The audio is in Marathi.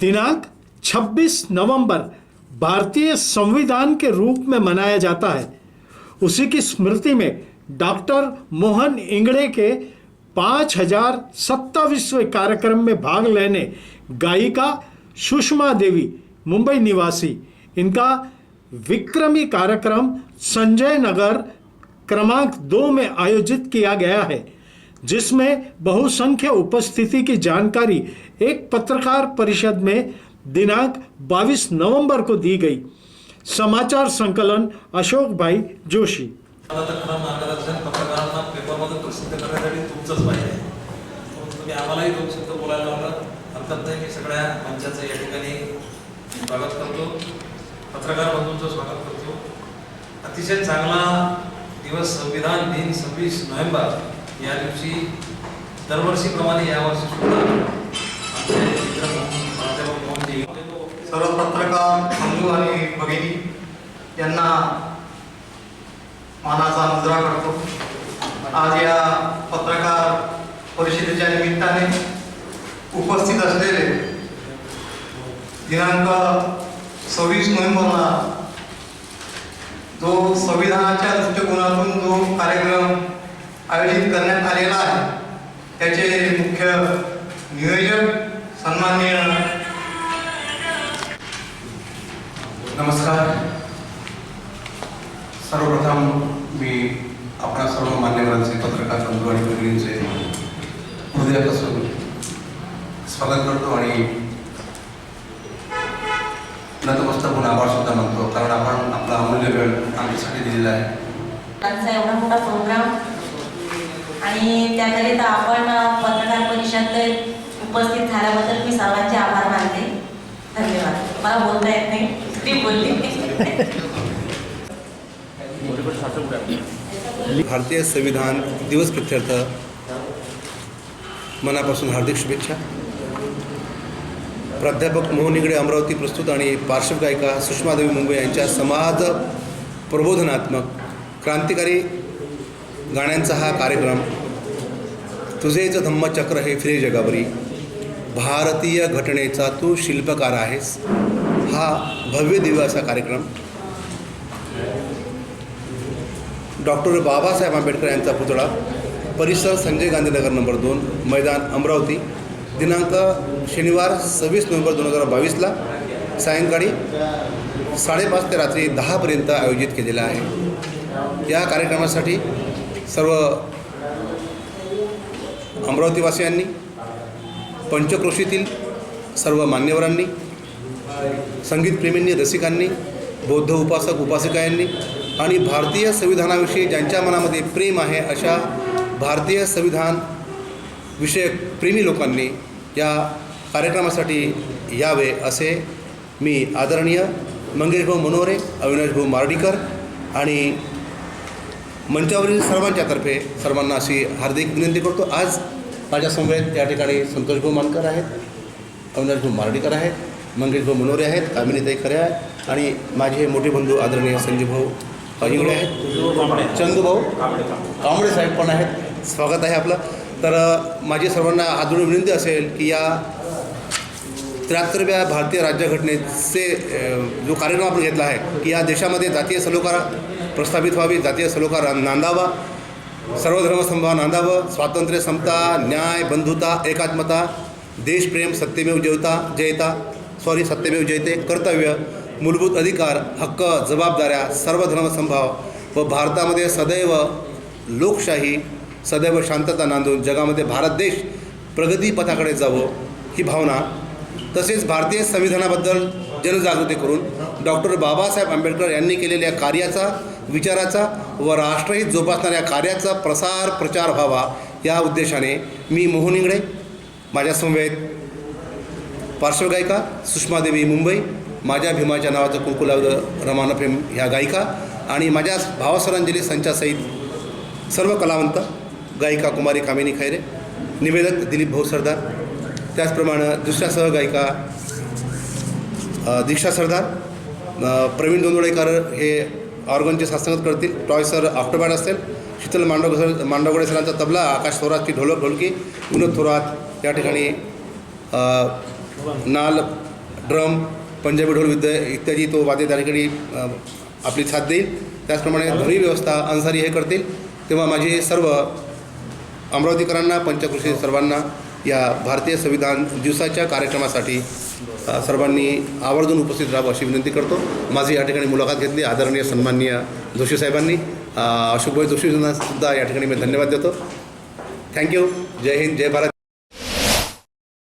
दिनांक 26 नवंबर भारतीय संविधान के रूप में मनाया जाता है। उसी की स्मृति में डॉक्टर मोहन इंगड़े के पाँच हज़ार सत्तावीसवें कार्यक्रम में भाग लेने गायिका सुषमा देवी, मुंबई निवासी, इनका विक्रमी कार्यक्रम संजय नगर क्रमांक दो में आयोजित किया गया है। जिसमें बहुसंख्य उपस्थिति की जानकारी एक पत्रकार परिषद में दिनांक 22 नवंबर को दी गई। समाचार संकलन अशोक भाई जोशी। अतिशय चांगला दिवस, संविधान दिन, सव्वीस नोव्हेंबर. या दिवशी दरवर्षीप्रमाणे यावर्षी सुद्धा सर्व पत्रकार बंधू आणि भगिनी यांना मानाचा मुजरा करतो. आज या पत्रकार परिषदेच्या निमित्ताने उपस्थित असलेले दिनांक सव्वीस नोव्हेंबरला जो संविधानाच्या दृष्टिकोनातून जो कार्यक्रम आयोजित करण्यात आलेला आहे. त्याचे मुख्य नियोजक सन्माननीय नमस्कार. सर्वप्रथम मी आपणा सर्व मान्यवरांचे पत्रकार बंधू आणि भगिनींचे हृदयापासून स्वागत करतो आणि नतमस्तक होऊन आभार सुद्धा मानतो. कारण आपण आपला अमूल्य वेळ आमच्यासाठी दिलेला आहे. एवढा मोठा प्रोग्राम आणि त्याकरिता आपण पत्रकार परिषद उपस्थित झाल्याबद्दल मी सर्वांचे आभार मानते. धन्यवाद. मला बोलता येत नाही. मी बोलली. भारतीय संविधान दिवस प्रत्यर्थ. मनापासून हार्दिक शुभेच्छा. प्राध्यापक मोहन निगडे अमरावती प्रस्तुत आणि पार्श्वगायिका सुषमादेवी मुंबई यांच्या समाज प्रबोधनात्मक क्रांतिकारी गाण्यांचा हा कार्यक्रम तुझेच धम्मचक्र हे फिरे जगावरी. भारतीय घटनेचा तू शिल्पकार आहेस. हा भव्य दिव्याचा कार्यक्रम. डॉक्टर बाबासाहेब आंबेडकर यांचा पुतळा परिसर संजय गांधी नगर नंबर दोन मैदान अमरावती दिनांक शनिवार सव्वीस नोव्हेंबर दोन हजार बावीसला सायंकाळी साडेपाच ते रात्री दहापर्यंत आयोजित केलेला आहे. या कार्यक्रमासाठी सर्व अमरावतीवासियांनी पंचक्रोशीतील सर्व मान्यवरांनी संगीतप्रेमींनी रसिकांनी बौद्ध उपासक उपासिका यांनी आणि भारतीय संविधानाविषयी ज्यांच्या मनामध्ये प्रेम आहे अशा भारतीय संविधान विषयक प्रेमी लोकांनी या कार्यक्रमासाठी यावे असे मी आदरणीय मंगेशभाऊ मनोरे अविनाशभाऊ मार्डीकर आणि मंचावरील सर्वांच्यातर्फे सर्वांना अशी हार्दिक विनंती करतो. आज माझ्यासमवेत त्या ठिकाणी संतोषभाऊ मानकर आहेत अविनाशभाऊ मार्डीकर आहेत मंगेशभाऊ मनोरे आहेत कामिनीताई खरे आहेत आणि माझे मोठे बंधू आदरणीय संजयभाऊ अजिंगडे आहेत. चंदूभाऊ कांबळे साहेब पण आहेत. स्वागत आहे आपलं. तर माझी सर्वांना हात विनंती असेल की या त्र्याहत्तरव्या भारतीय राज्यघटनेचे जो कार्यक्रम आपण घेतला आहे की या देशामध्ये जातीय सलोखा प्रस्थापित व्हावी जातीय सलोखा नांदावा. सर्वधर्मसमभाव नांदावं स्वातंत्र्य समता न्याय बंधुता एकात्मता देशप्रेम सत्यमेव जयता जयता सॉरी सत्यमेव जयते कर्तव्य मूलभूत अधिकार हक्क जबाबदाऱ्या सर्व धर्मसमभाव व भारतामध्ये सदैव लोकशाही सदैव शांतता नांदून जगामध्ये भारत देश प्रगतीपथाकडे जावं ही भावना. तसेच भारतीय संविधानाबद्दल जनजागृती करून डॉक्टर बाबासाहेब आंबेडकर यांनी केलेल्या कार्याचा विचाराचा व राष्ट्रहित जोपासणाऱ्या कार्याचा प्रसार प्रचार व्हावा या उद्देशाने मी मोहन इंगडे माझ्यासमवेत पार्श्वगायिका सुषमादेवी मुंबई माझ्या भीमाच्या नावाचं कुंकू रमानफेम प्रेम ह्या गायिका आणि माझ्या भावसरांजली संचासहित सर्व कलावंत गायिका कुमारी कामिनी खैरे निवेदक दिलीप भाऊ सरदार त्याचप्रमाणे दुसऱ्या सहगायिका दीक्षा सरदार प्रवीण दोंदोडेकर हे ऑर्गनचे सासंगत करतील. टॉय सर आफ्टरबॅट असेल शीतल मांडव सर मांडवगडे सरांचा तबला आकाश थोरातची ढोलक ढोलकी विनोद थोरात या ठिकाणी नाल ड्रम पंजाबी ढोल विद्या इत्यादी तो वाद्य त्या ठिकाणी आपली साथ देईल. त्याचप्रमाणे ध्वनी व्यवस्था अन्सारी हे करतील. तेव्हा माझी सर्व अमरावतीकरांना पंचकृषी सर्वांना या भारतीय संविधान दिवसाच्या कार्यक्रमासाठी सर्वांनी आवर्जून उपस्थित राहावं अशी विनंती करतो. माझी या ठिकाणी मुलाखत घेतली. आदरणीय सन्माननीय जोशी साहेबांनी. अशोकभाई जोशी सुद्धा या ठिकाणी मी धन्यवाद देतो. थँक्यू जय हिंद जय भारत.